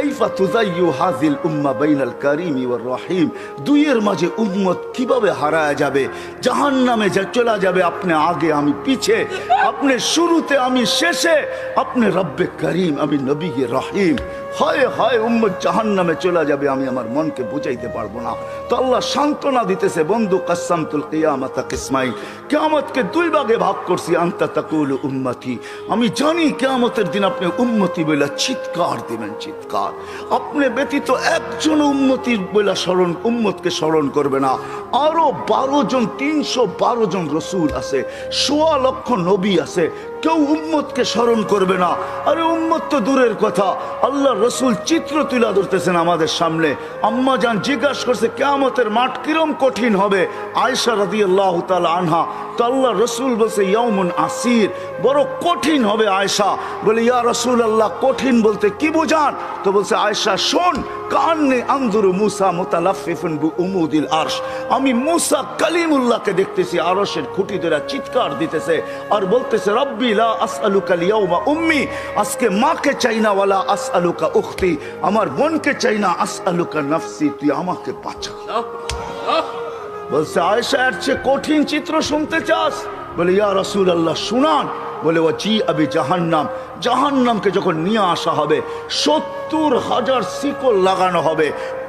কাইফা তুজাইয়ু হাজিল উম্মা বাইনাল কারিম ওয়ার রহিম? দুইয়ের মাঝে উম্মত কীভাবে হারায় যাবে? জাহান নামে যা চলা যাবে, আপনি আগে আমি পিছে, আপনি শুরুতে আমি শেষে, আপনি রব্বে করিম, আমি নবী রহিম। হয় হয় উম্মত জাহান নামে চলে যাবে, আমি আমার মনকে বুঝাইতে পারব না। তো আল্লাহ সান্ত্বনা দিতেছে, বন্ধু কাসামতুল কিয়ামতা কিসমাইল কেয়ামতকে দুই ভাগে ভাগ করছি, আন্তা তাকুল উম্মতি। আমি জানি কেয়ামতের দিন আপনি উম্মতি বলে চিৎকার দিবেন, চিৎকার। আপনি ব্যতীত একজন উম্মতির বলে স্মরণ, উম্মতকে স্মরণ করবে না। আরও বারো জন, তিনশো বারো জন রসুল আছে, সোয়া লক্ষ নবী আছে কেউ উম্মতকে স্মরণ করবে না। আরে উম্মত তো দূরের কথা। আল্লাহ রসুল চিত্র তুলে ধরতেছেন আমাদের সামনে। আম্মা যান জিজ্ঞাসা করছে, কেয়ামতের মাঠ কিরম কঠিন হবে? আয়সা রাদি আল্লাহ আনহা। তো আল্লাহ রসুল বলছে ইয়মন আসির। বড় কঠিন হবে আয়সা বলে, ইয়া রসুল আল্লাহ কঠিন বলতে কি বুঝান? তো বলছে আয়সা শোন কান্নে আন্দুরু মুসা মোতালাফিফুন বু উমুদিল আরশ। আমি মুসা কালিমুল্লাহকে দেখতেছি, আরশের খুঁটি ধরে চিৎকার দিতেছে। আর বলতেছে, রব্বি লা আসআলুকা লিয়াউমা উম্মি। আজকে মাকে চাই না, ওয়ালা আসআলুকা উখতি। আমার বোনকে চাই না, আসআলুকা নাফসি, তুই আমাকে বাঁচা। বলছে আয়সা এর চেয়ে কঠিন চিত্র শুনতে চাস? বলে, ইয়া রসুল আল্লাহ শুনান। বলে ও জি আবি জাহান্নাম। জাহান্নামকে যখন নিয়ে আসা হবে, সত্তর হাজার শিকল লাগানো হবে।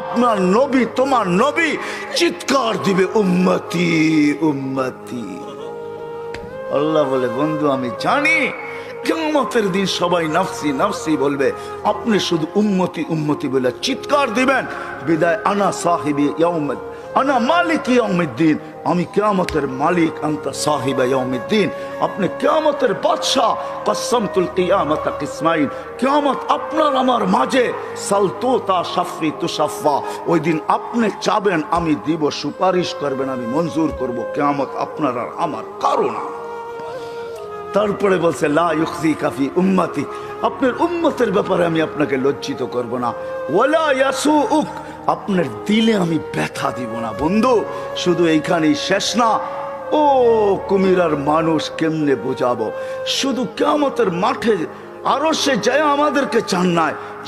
আপনার নবী, তোমার নবী চিৎকার দিবে, উম্মতি উম্মতি। আল্লাহ বলে, বন্ধু, আমি জানি কেমতের দিন সবাই নাফসি নাফসি বলবে, আপনি শুধু উন্মতি উন্মতি বলে চিৎকার দিবেন। বিদায়, আনা সাহিবি আনা মালিক ইয়াউমিদ্দিন। আমি কেয়ামতের মালিক, আন্তা সাহিবা ইয়াউমিদ্দিন। আপনি কেয়ামতের বাদশাহ কসমতুল কিয়ামত ইসমাইল কেয়ামত আপনার আমার মাঝে। সালতো তা সাফি তুসাফা ওই দিন আপনি চাবেন, আমি দিব, সুপারিশ করবেন, আমি মঞ্জুর করব। কেয়ামত আপনার আর আমার কারণ তারপরে বলছে, লা ইউখজি কাফি উম্মতি। আপনার উম্মতের ব্যাপারে আমি আপনাকে লজ্জিত করব না। ওয়ালা ইয়াসু উক আপনার দিলে আমি ব্যথা দিব না, বন্ধু। শুধু এইখানেই শেষ না, ও কুমিরার মানুষ কেমনে বোঝাবো? শুধু কেমতের মাঠে আরও সে যায় আমাদেরকে চান নাই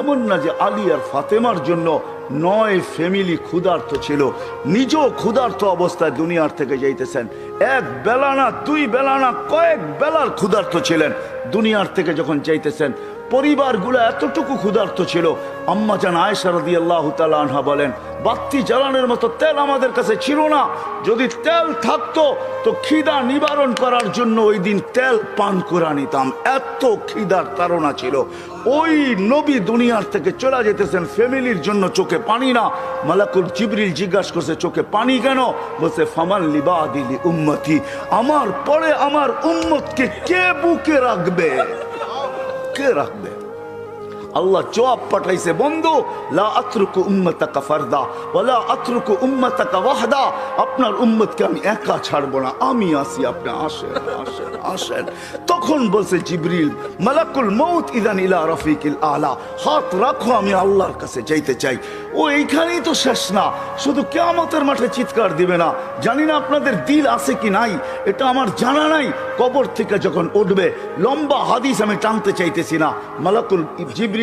এমন না যে আলী আর ফাতেমার জন্য নয় ফ্যামিলি ক্ষুধার্ত ছিল। নিজেও ক্ষুধার্ত অবস্থায় দুনিয়ার থেকে যাইতেছেন। এক বেলা না, দুই বেলা না, কয়েক বেলার ক্ষুধার্ত ছিলেন। দুনিয়ার থেকে যখন যাইতেছেন পরিবারগুলো এতটুকু ক্ষুধার্ত ছিল। আম্মা জান আয়সা রদি আল্লাহ আনহা বলেন, বাত্তি জ্বালানোর মতো তেল আমাদের কাছে ছিল না। যদি তেল থাকতো, তো খিদা নিবারণ করার জন্য ওই দিন তেল পান করে নিতাম। এত খিদার তারা ছিল। ওই নবী দুনিয়ার থেকে চলে যেতেছেন, ফ্যামিলির জন্য চোখে পানি না। মালাকুল জিবরিল জিজ্ঞাসা করছে, চোখে পানি কেন? বলছে ফামাল লিবা দিলি উম্মতি। আমার পরে আমার উম্মতকে কে বুকে রাখবে? কে রাখবে আল্লাহ জবাব পাঠাইছে, বন্ধু, লা আতরুকু উম্মতাকা ফারদা ওয়ালা আতরুকু উম্মতাকা ওয়াহদা। আপনার উম্মতকে আমি একা ছাড়বো না, আমি আসি আপনি আসেন আসেন আসেন। তখন বলছে জিবরিল, মালাকুল মৌত ইদান ইলা রফিকিল আলা। হাত রাখো, আমি আল্লাহর কাছে যাইতে চাই। ও, এইখানেই তো শেষ না, শুধু কেয়ামতের মাঠে চিৎকার দিবে না। জানি না আপনাদের দিল আছে কি নাই, এটা আমার জানা নাই। কবর থেকে যখন উঠবে, লম্বা হাদিস আমি টানতে চাইতেছি না। মালাকুল জিবরিল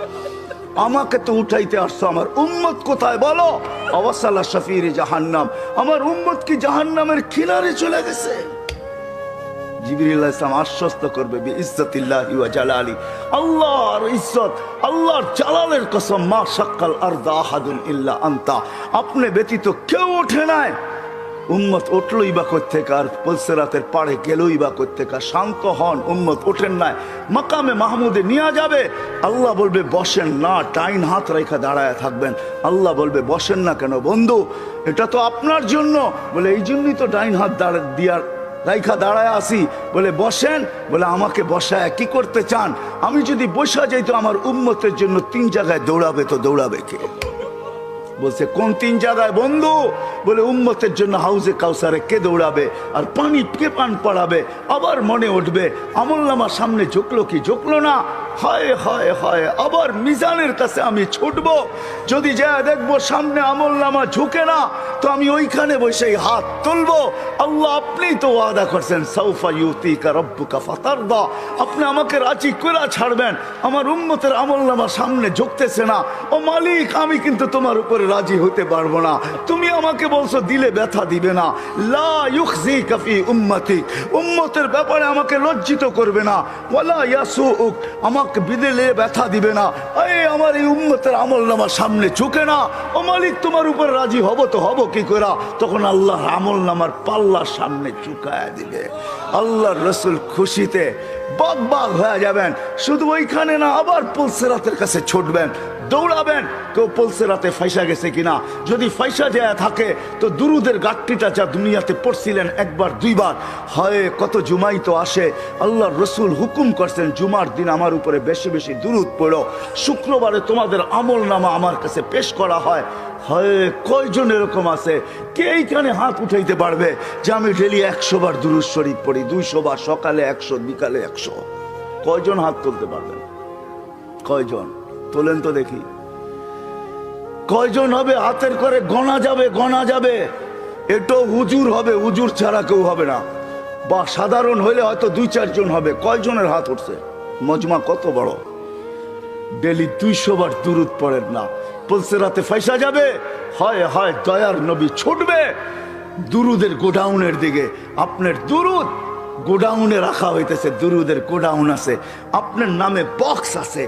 আমাকে তো উঠাইতে আসছো আমার উম্মত কোথায় বলো? অবসাল্লা শফির জাহান্নাম। আমার উম্মত কি জাহান্নামের কিনারে চলে গেছে? আশ্বস্ত করবে আল্লাহর কসম, মা ইল্লা আনতা। আপনি ব্যতীত কেউ ওঠে নাই। উম্মত উঠলই বা কোথেকে আর পলসেরাতের পাড়ে গেলই বা কোথেকে শান্ত হন, উম্মত ওঠেন নাই। মাকামে মাহমুদে নিয়ে যাবে। আল্লাহ বলবে, বসেন না টাইন হাত রেখা দাঁড়ায় থাকবেন। আল্লাহ বলবে, বসেন না কেন বন্ধু? এটা তো আপনার জন্য। বলে, এই জন্যই তো ডাইন হাত দাঁড়া দিয়ার রাইখা দাঁড়ায় আসি বলে, বসেন। বলে, আমাকে বসায় কি করতে চান? আমি যদি বসা যাই তো আমার উম্মতের জন্য তিন জায়গায় দৌড়াবে তো দৌড়াবে কে? বলছে, কোন তিন জায়গায় বন্ধু? বলে, উম্মতের জন্য হাউজে কাউসারে কে দৌড়াবে আর পানি কে পান পড়াবে? আবার মনে উঠবে, আমল নামার সামনে ঝুঁকলো কি ঝুঁকলো না? হায় আবার মিজানের কাছে আমি ছুটব। যদি যা দেখব সামনে আমল নামা ঝুঁকে না, তো আমি ওইখানে হাত তুলবো। আল্লাহ, আপনি তো ওয়াদা করছেন সৌফা ইউতি কা রব্বুকা ফাতারদা। আপনি আমাকে রাজি ছাড়বেন, আমার আমল নামার সামনে ঝুঁকতেছে না। ও মালিক, আমি কিন্তু তোমার উপরে রাজি হতে পারব না। তুমি আমাকে বলছো, দিলে ব্যথা দিবে না। লা ইউখজি কাফি উম্মতি উম্মতের ব্যাপারে আমাকে লজ্জিত করবে না। ওয়ালা ইয়াসুউক আমাকে বিদেলে ব্যথা দিবে না। এই আমার এই উম্মতের আমল নামার সামনে চুকে না। ও মালিক, তোমার উপর রাজি হব তো হব কি করে তখন আল্লাহর আমল নামার পাল্লার সামনে চুকায় দিবে। আল্লাহর রসুল খুশিতে বাগ বাগ হয়ে যাবেন। শুধু ওইখানে না, আবার পুলসেরাতের কাছে ছুটবেন। দৌড়াবেন। কেউ পলসে রাতে ফাইসা গেছে কিনা? যদি ফাইসা যায় থাকে, তো দুরুদের গাঠটিটা যা দুনিয়াতে পড়ছিলেন একবার, দুইবার। হয়, কত জুমাই তো আসে। আল্লাহর রসুল হুকুম করছেন, জুমার দিন আমার উপরে বেশি বেশি দুরুদ পড়ো। শুক্রবারে তোমাদের আমল নামা আমার কাছে পেশ করা হয়। হয়, কয়জন এরকম আছে? কে এইখানে হাত উঠাইতে পারবে যে আমি ডেলি একশো বার দুরুদ শরীফ পড়ি, দুইশো বার, সকালে একশো, বিকালে একশো? কয়জন হাত তুলতে পারবেন? কয়জন? তোলেন তো দেখি। কয়জন হবে হাতের করে গণা যাবে গণা যাবে। এটাও হুজুর হবে, হুজুর ছাড়া কেউ হবে না। বা সাধারণ হইলে হয়তো দুই, চারজন হবে। কয়জনের হাত উঠছে? মজমা কত বড়। ডেলি দুইশো বার দূরত পড়েন না। পলসে রাতে ফাইসা যাবে? হয় হয়, দয়ার নবী ছুটবে। দুরুদের গোডাউনের দিকে। আপনার দুরুদ গোডাউনে রাখা হইতেছে, দুরুদের গোডাউন আছে। আপনার নামে বক্স আছে।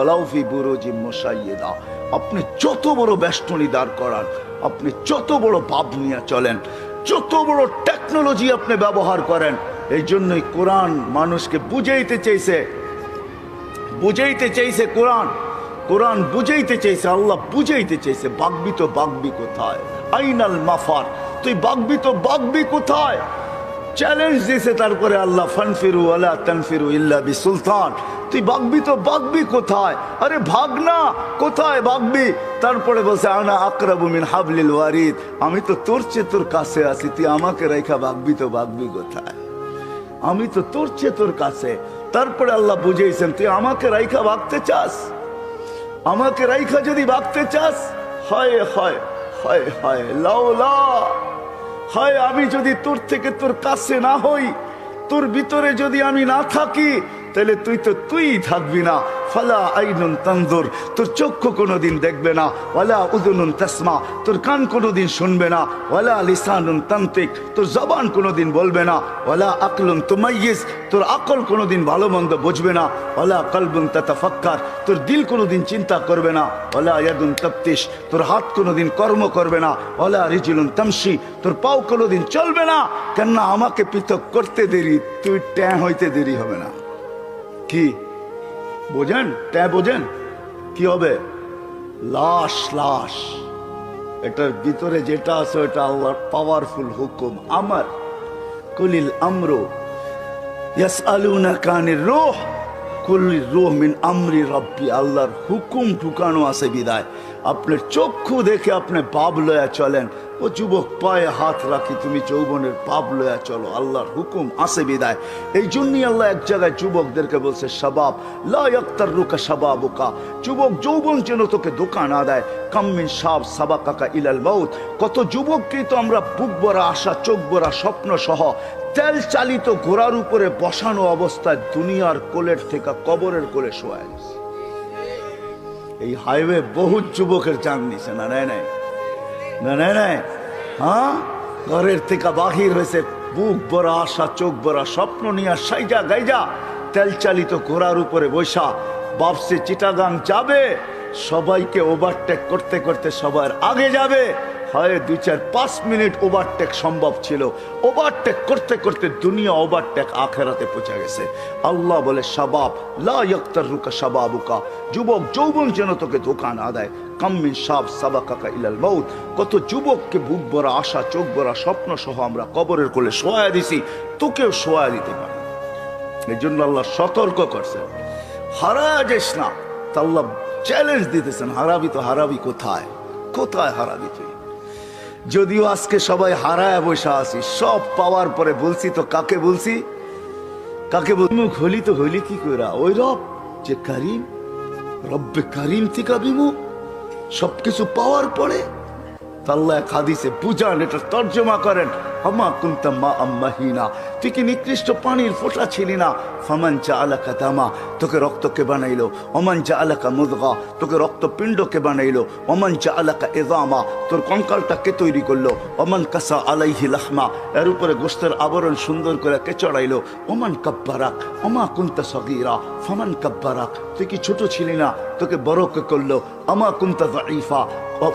অলাউফি বুরোজি মোসাইয়েদা। আপনি যত বড় বেষ্টনী দাঁড় করান, আপনি যত বড় ভাব নিয়ে চলেন, যত বড় টেকনোলজি আপনি ব্যবহার করেন, এই জন্যই কোরআন মানুষকে বুঝাইতে চাইছে। বুঝাইতে চাইছে কোরআন। কোরআন বুঝাইতে চাইছে, আল্লাহ বুঝাইতে চাইছে, বাগবি তো বাগবি কোথায়? আইনাল মাফার, তুই বাগবি তো বাগবি কোথায়? চ্যালেঞ্জ দিয়েছে তারপরে আল্লাহ, ফানফিরু আলা তানফিরু ইল্লা বি সুলতান তুই বাগবি তো বাগবি কোথায়? আরে ভাগ না, কোথায় বাগবি? তারপরে বলছে, আনা আকরাবু মিন হাবলিল ওয়ারিদ। আমি তো তোর চেয়ে তোর কাছে আছি, তুই আমাকে রেখা বাগবি তো বাগবি কোথায়? আমি তো তোর চেয়ে তোর কাছে। তারপরে আল্লাহ বুঝেছেন তুই আমাকে রাইখা ভাগতে চাস? আমাকে রাইখা যদি ভাগতে চাস? হয় হয় হয় হয় লাউলা হয়, আমি যদি তোর থেকে তোর কাছে না হই, তোর ভিতরে যদি আমি না থাকি তাহলে তুই তো তুই থাকবি না। ফালা আইনুন তান্দুর তোর চক্ষু কোনোদিন দেখবে না। ওয়ালা উদুনুন তাসমা। তোর কান কোনোদিন শুনবে না। ওয়ালা লিসানুন তান্ত্রিক। তোর জবান কোনোদিন বলবে না। ওয়ালা আকলুন তুমাইয়িস তোর আকল কোনোদিন ভালো মন্দ বুঝবে না। ওয়ালা কলবুন তাতাফাক্কার। তোর দিল কোনোদিন চিন্তা করবে না। ওয়ালা ইয়াদুন তাফতিশ। তোর হাত কোনোদিন কর্ম করবে না। ওয়ালা রিজুলুন তামশি। তোর পাও কোনোদিন চলবে না। কেননা আমাকে পৃথক করতে দেরি। তুই ট্যাঁ হইতে দেরি হবে না। কি? বোঝেন? ট্যাঁ বোঝেন? কি হবে? লাশ লাশ। এটার ভিতরে যেটা আছে, ওটা আল্লাহর পাওয়ারফুল হুকুম। আমার কুলিল আমরো ইয়াসআলুনা কানির রূহ কুলির রূহ মিন আমরি রব্বি। আল্লাহর হুকুম ঢুকানো আছে বিদায়। আপনার চক্ষু দেখে আপনি পাপ লয়া চলেন। ও যুবক, পায়ে হাত রাখি, তুমি যৌবনের পাপ লয়া চলো, আল্লাহর হুকুম আছে বিদায়। এই জন্যই আল্লাহ এক জায়গায় যুবকদেরকে বলছে সবাব লা ইয়াক্তার রুকা সাবাবুকা যুবক যৌবন যেন তোকে দোকান না দেয়। কাম্মিন সাব সাবা কাকা ইলাল মাউত। কত যুবককেই তো আমরা বুক ভরা আশা, চোখ ভরা স্বপ্ন সহ তেল চালিত ঘোড়ার উপরে বসানো অবস্থায় দুনিয়ার কোলের থেকে কবরের কোলে শোয়া এই হাইওয়ে বহু যুবকের জান নিছে না নেয় নাই। না নেয় নাই হ্যাঁ? ঘরের থেকে বাহির হয়েছে, বুক ভরা আশা, চোখ ভরা স্বপ্ন নিয়ে সাইজা গাইজা, তেল চালিত ঘোড়ার উপরে বৈশা বাপসে চিটাগাং যাবে, সবাইকে ওভারটেক করতে করতে সবার আগে যাবে। হয় দুই চার পাঁচ মিনিট ওভারটেক সম্ভব ছিল। ওভারটেক করতে করতে দুনিয়া ওভারটেক আখেরাতে পৌঁছে গেছে। আল্লাহ বলে সাবাব লা ইয়াক্তার রুকা সাবাবুকা যুবক, যৌবন যেন তোকে ধোকা না দেয়। কাম্মিন সাব সাবা কাকা ইলাল মৌত কত যুবককে বুক ভরা আশা, চোখ ভরা স্বপ্ন সহ আমরা কবরের কোলে শোয়া দিছি। তোকেও শোয়া দিতে পারে এই জন্য আল্লাহ সতর্ক করছেন হারা যাস না তা আল্লাহ চ্যালেঞ্জ দিতেছেন, হারাবি তো হারাবি কোথায়? কোথায় হারাবি তুই? যদিও আজকে সবাই হারায় বসা আছি, সব পাওয়ার পরে বলছি তো কাকে বলছি? কাকে বিমুখ হলি তো হলি কি কইরা? ওই রব যে কারিম, রব্বে কারিম থেকে বিমুখ, সবকিছু পাওয়ার পরে তাল্লাহ খাদিসে বুঝান, এটা তর্জমা করেন। তুই কি নিকৃষ্ট পানির ফোঁটা ছিলি না? চা আলাকা দামা, তোকে রক্তকে অমান চা আলাকা মুদগা, তোকে রক্তপিণ্ডকে অমান চা আলাকা এদামা তোর কঙ্কালটাকে তৈরি করল? অমান কাসা আলাইহি লাহমা, এর উপরে গোস্তের আবরণ সুন্দর করে কে চড়াইলো? ওমান কাব্বারাক অমা কুন্তা সগিরা, ফামান কাব্বারাক, তুই কি ছোট ছিলি না? তোকে বড় কে করল, আমা কুন্তা দাইফা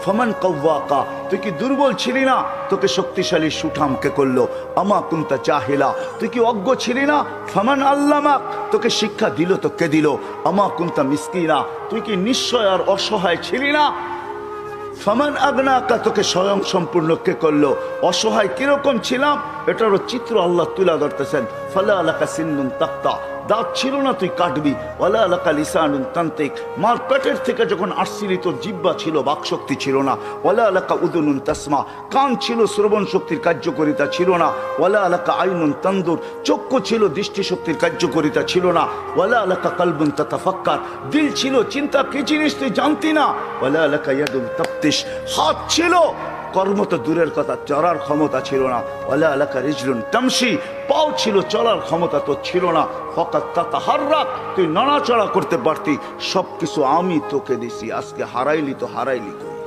ফমান কৌয়াকা তুই কি দুর্বল ছিলি না? তোকে শক্তিশালী সুঠামকে করল। আমা কুন্তা চাহিলা তুই কি অজ্ঞ ছিলি না? ফমান আল্লামাক। তোকে শিক্ষা দিল তো কে দিল। আমা কুন্তা মিসকিনা। তুই কি নিশ্চয় আর অসহায় ছিলি না? ফমান আগনাকা। তোকে স্বয়ং সম্পূর্ণ কে করল। অসহায় কীরকম ছিলাম? এটারও চিত্র আল্লাহ তুলা ধরতেছেন। ফালা আলাকা সিন্নুন তাক্তা। দাঁত ছিল না, তুই কাটবি। ওয়ালা আলাকা লিসানুন তান্ত্রিক মার পেটের থেকে যখন আসছিলি তোর জিব্বা ছিল, বাকশক্তি ছিল না। ওলা আলাকা উদুনুন তাসমা। কান ছিল, শ্রবণ শক্তির কার্যকরিতা ছিল না। ওলা আলাকা আইনুন তান্দুর। চক্ষু ছিল দৃষ্টিশক্তির কার্যকরিতা ছিল না। ওলা আলাকা কালবুন তাতাফাক্কার। দিল ছিল, চিন্তা কি জিনিস তুই জানতি না? ওলা আলাকা ইয়াদুন তাপ্তিস হাত ছিল কর্ম তো দূরের কথা, চড়ার ক্ষমতা ছিল না। ওলা এলাকা রিজলুন তামসি পাও ছিল, চলার ক্ষমতা তো ছিল না। ফকাত তাতা হাররাক তুই নড়াচড়া করতে পারতি। সব কিছু আমি তোকে দিছি, আজকে হারাইলি তো হারাইলি কই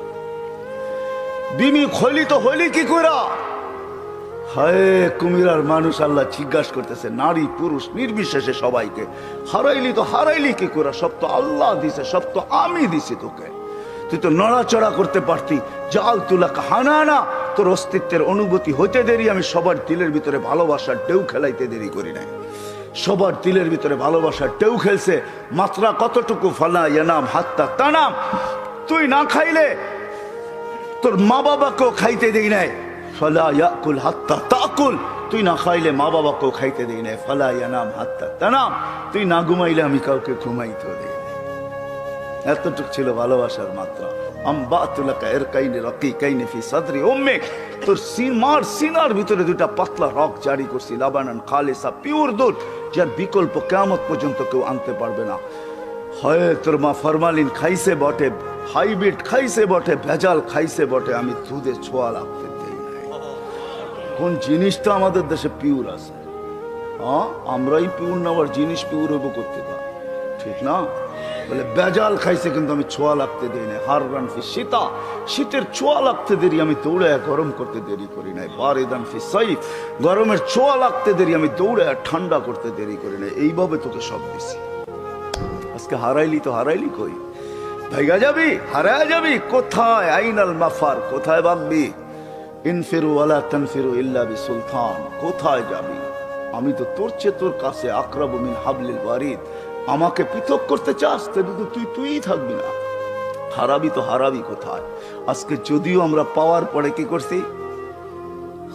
বিমি খইলি তো হইলি কি কইরা? হায়, কুমিরার মানুষ আল্লাহ জিজ্ঞাসা করতেছে, নারী, পুরুষ, নির্বিশেষে সবাইকে। হারাইলি তো হারাইলি কি করে সব তো আল্লাহ দিছে, সব তো আমি দিছি তোকে। তুই তো নড়াচড়া করতে পারতি। জাল তুলা হানানা তোর অস্তিত্বের অনুভূতি হইতে দেরি, আমি সবার দিলের ভিতরে ভালোবাসার ঢেউ খেলাইতে দেরি করি নাই। সবার দিলের ভিতরে ভালোবাসার ঢেউ খেলছে। মাত্রা কতটুকু? ফালা ইয়ানাম হাত্তা তানাম। তুই না খাইলে তোর মা বাবাকেও খাইতে দেই নাই। ফলা ইয়াকুল হাত্তা তাকুল। তুই না খাইলে মা বাবাকেও খাইতে দেই নাই। ফলা ইয়ানাম হাত্তা তানাম। তুই না ঘুমাইলে আমি কাউকে ঘুমাইতে দেই। এতটুক ছিল ভালোবাসার মাত্রা। সিনার ভিতরে দুটা পাতলা রক করছি বিকল্প পর্যন্ত কেউ আনতে পারবে না। হয়, তোর মা ফরমালিন বটে বটে, ভেজাল খাইছে বটে, আমি দুধে ছোঁয়া নাই। কোন জিনিসটা আমাদের দেশে পিওর আছে? আমরাই পিওর না, আবার জিনিস পিওর হইব করতে পার ঠিক না? বলে, বেজাল খাইছে কিন্তু আমি ছোঁয়া লাগতে দেই না হার রান ফি শীতা শীতের ছোঁয়া লাগতে দেরি, আমি দৌড়ে গরম করতে দেরি করি নাই। বারিদান ফি সাইফ। গরমের ছোঁয়া লাগতে দেরি, আমি দৌড়ে ঠান্ডা করতে দেরি করি নাই। এইভাবে তোকে সব দিছি। আজকে হারাইলি তো হারাইলি কই? ভাইগা যাবি? হারায় যাবি? কোথায়? আইনাল মাফার, কোথায় ভাববি ইনফিরু আলা তানফিরু ইল্লা বি সুলতান কোথায় যাবি? আমি তো তোর চেয়ে তোর কাছে আকরাবু মিন হাবলিল ওয়ারিদ আমাকে পৃথক করতে চাস, তবে তো তুই, তুইই থাকবি না। হারাবি তো হারাবি কোথায়? আজকে যদিও আমরা পাওয়ার পরে কি করছি?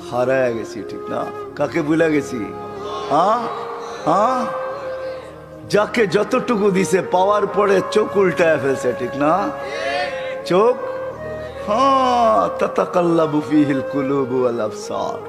হারায় গেছি, ঠিক না? কাকে ভুলে গেছি? যাকে যতটুকু দিছে, পাওয়ার পরে চোখ উল্টায় ফেলছে, ঠিক না? চোখ? হ্যাঁ তাতাকাল্লাবু ফিহিল কুলুবু ওয়াল আবসার।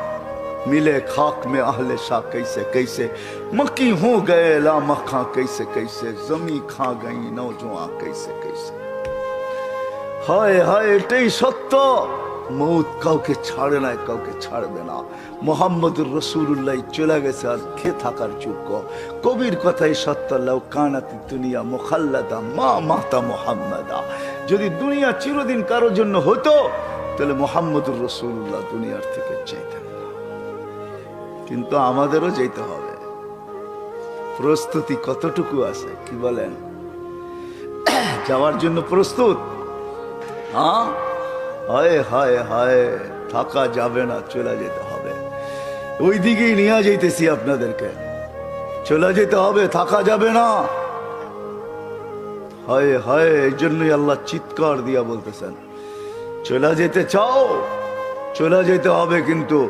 मिले खाक में अहले शाह कैसे कैसे मक्की हो गए ला मखा कैसे कैसे जमी खा गई नौजवान कैसे कैसे হায় হায় এটাই সত্য মৌত কাউকে ছাড়ে নাই কাউকে ছাড়বে না মোহাম্মদুর রসুল্লাহ চলে গেছে আর খে থাকার যোগ্য কবির কথাই সত্য লাউ কানাতি দুনিয়া মোখাল্লাদা মা মাতা মোহাম্মদা যদি দুনিয়া চিরদিন কারোর জন্য হতো তাহলে মোহাম্মদুর রসুল্লাহ দুনিয়ার থেকে চাইতেন না কিন্তু আমাদেরও যেতে হবে। প্রস্তুতি কতটুকু আছে, কি বলেন? যাওয়ার জন্য প্রস্তুত? হ্যাঁ? হায় হায় হায়, থাকা যাবে না, চলে যেতে হবে। ওই দিকেই নিয়ে যেতেছি আপনাদেরকে। চলে যেতে হবে, থাকা যাবে না। হায় হায়, এই জন্যই আল্লাহ চিৎকার দিয়া বলতেছেন। চলে যেতে চাও? চলে যেতে হবে কিন্তু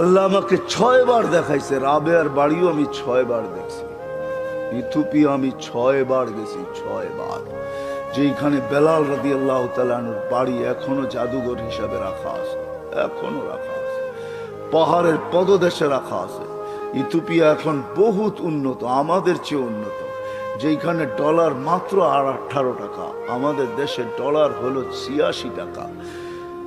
আল্লাহ আমাকে ছয় বার দেখাইছে রাবেয়ার বাড়িও আমি ছয় বার দেখছি। ইথুপিয়া আমি ছয় বার গেছি ছয় বার যেখানে বেলাল রাদি আল্লাহ তালানুর বাড়ি এখনও জাদুঘর হিসাবে রাখা আছে, এখনও রাখা আছে। পাহাড়ের পদদেশে রাখা আছে। ইথুপিয়া এখন বহুত উন্নত, আমাদের চেয়ে উন্নত। যেখানে ডলার মাত্র আর আঠারো টাকা, আমাদের দেশে ডলার হলো ছিয়াশি টাকা।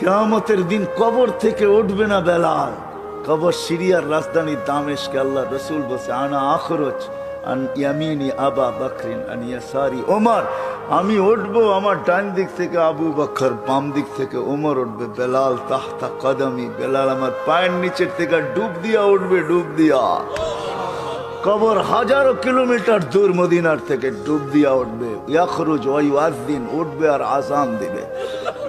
কেয়ামতের দিন কবর থেকে উঠবে না বেলাল। কবর সিরিয়ার রাজধানী দামেশকে আল্লাহ রসুল বসে আনা আখরোচ আন ইয়ামিনি আবা বকরিন, আন ইয়াসারি ওমর। আমি উঠবো আমার ডান দিক থেকে আবু বকর, বাম দিক থেকে ওমর উঠবে। বেলাল তাহতা কদমি, বেলাল আমার পায়ের নিচের থেকে ডুব দিয়া উঠবে, ডুব দিয়া। কবর হাজারো কিলোমিটার দূর মদিনার থেকে ডুব দিয়া উঠবে। ইয়াখরুজ ওই দিন উঠবে আর আসাম দিবে।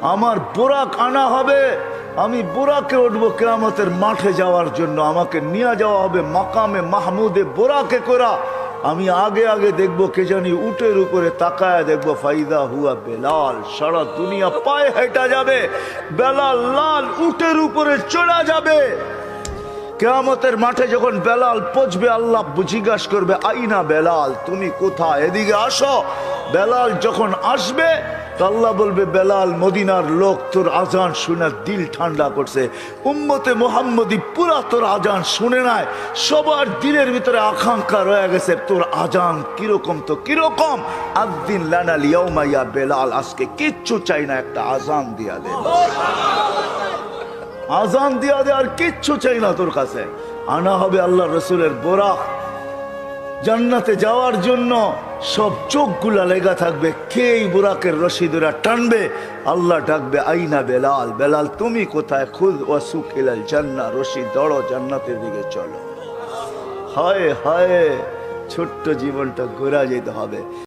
আমার বোরাক আনা হবে। আমি বোরাকে উঠবো কেরামতের মাঠে যাওয়ার জন্য। আমাকে নিয়ে যাওয়া হবে মাকামে মাহমুদে বোরাকে করা আমি আগে আগে দেখব কে জানি উটের উপরে তাকায় দেখব। ফাইদা হুয়া বেলাল, সারা দুনিয়া পায়ে হেঁটা যাবে। বেলাল লাল উটের উপরে চড়া যাবে। কেয়ামতের মাঠে যখন বেলাল পচবে আল্লাহ জিজ্ঞাস করবে, আইনা বেলাল, তুমি কোথায়? এদিকে আসো। বেলাল যখন আসবে আল্লাহ বলবে, বেলাল, মদিনার লোক তোর আজান শুনে দিল ঠান্ডা করছে। উম্মতে মোহাম্মদি পুরা তোর আজান শুনে নাই। সবার দিলের ভিতরে আকাঙ্ক্ষা রয়ে গেছে, তোর আজান কীরকম তো কীরকম? আদিন লানাল ইয়াউমাইয়া বেলাল, আজকে কিচ্ছু চাই না, একটা আজান দিয়া দে। আজান দিয়া দে আর কিচ্ছু চাই না তোর কাছে। আনা হবে আল্লাহ রসুলের বোরা জান্নাতে যাওয়ার জন্য সব চোখগুলা লেগা থাকবে। কে এই বুরাকের রশিদুরা টানবে? আল্লাহ ডাকবে, আইনা বেলাল বেলাল, তুমি কোথায়? খুদ ওয়াসুক ইলাল জান্না রশি দড়ো, জান্নাতের দিকে চলো। হায় হায়, ছোট্ট জীবনটা ঘোরা যেতে হবে।